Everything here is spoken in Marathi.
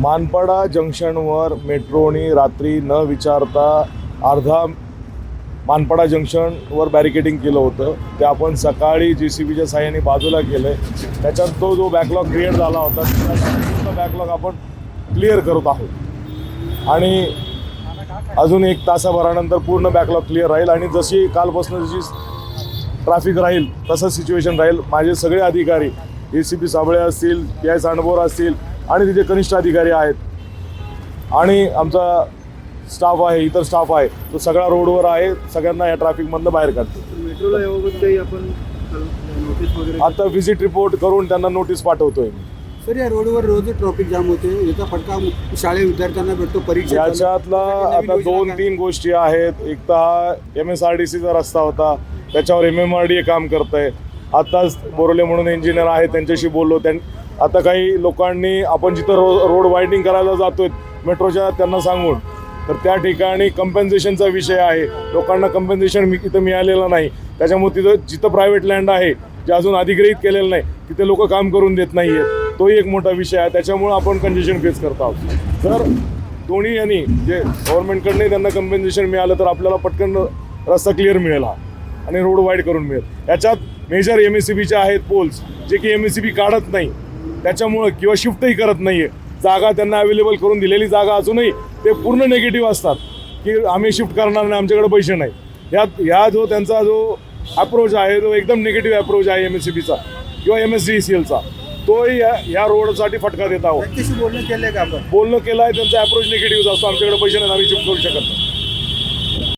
मानपाडा जंक्शनवर मेट्रोनी रात्री न विचारता अर्धा मानपाडा जंक्शनवर बॅरिकेडिंग केलं होतं. ते आपण सकाळी जे सी बीच्या साह्याने बाजूला केलं आहे त्याच्यात तो जो बॅकलॉग क्रिएट झाला होता तो बॅकलॉग आपण क्लिअर करत आहोत. आणि अजून एक तासाभरानंतर पूर्ण बॅकलॉग क्लिअर राहील आणि जशी कालपासून जशी ट्रॅफिक राहील तसं सिच्युएशन राहील. माझे सगळे अधिकारी ए सी पी साबळे असतील पी आय सांडबोर असतील आणि तिथे कनिष्ठ अधिकारी आहेत. आणि आमचा स्टाफ आहे इतर स्टाफ आहे. तो सगळा रोडवर आहे. सगळ्यांना या ट्रॅफिकमधनं बाहेर काढतो. मेट्रोला याबाबत काही आपण नोटीस वगैरे आता व्हिजिट रिपोर्ट करून त्यांना नोटीस पाठवतोय मी. सर या रोडवर रोज ट्रॉफिक जाम होते. याचा फटका शाळेत विद्यार्थ्यांना भेटतो परीक्षा याच्यातला आता दोन तीन गोष्टी आहेत. एक तर हा एम एस आर डी सीचा रस्ता होता. त्याच्यावर एम एम आर डी काम करत आहे आत्ताच बोरले म्हणून इंजिनियर आहे त्यांच्याशी बोललो. त्यां आता काही लोकांनी आपण जिथं रो रोड वाईडिंग करायला जातोय मेट्रोच्या त्यांना सांगून. तर त्या ठिकाणी कंपेन्सेशनचा विषय आहे. लोकांना कंपेन्सेशन इथं मिळालेलं नाही. त्याच्यामुळे तिथं जिथं प्रायव्हेट लँड आहे जे अजून अधिग्रहित केलेलं नाही तिथे लोक काम करून देत नाही आहेत तोही एक मोठा विषय आहे. त्याच्यामुळं आपण कंजेशन फेस करत आहोत. तर दोन्ही यांनी जे गव्हर्नमेंटकडनंही त्यांना कंपेन्सेशन मिळालं तर आपल्याला पटकन रस्ता क्लिअर मिळेल हा. आणि रोड वाईड करून मिळेल. याच्यात मेजर एम एस सी बीचे आहेत पोल्स जे की एम एस सी बी काढत नाही त्याच्यामुळं किंवा शिफ्टही करत नाही आहे जागा त्यांना अवेलेबल करून दिलेली जागा अजूनही ते पूर्ण निगेटिव्ह असतात की आम्ही शिफ्ट करणार नाही आमच्याकडे पैसे नाही. यात ह्या जो त्यांचा जो अप्रोच आहे तो एकदम निगेटिव्ह अप्रोच आहे एम एस सी बीचा किंवा एम एस डी सी एलचा तोही या या रोडसाठी फटका देत आहोत. बोलणं केलंय का आपण? बोलणं केलं आहे त्यांचा अप्रोच निगेटिव्ह असतो आमच्याकडे पैसे नाही आम्ही शिफ्ट करू शकत नाही.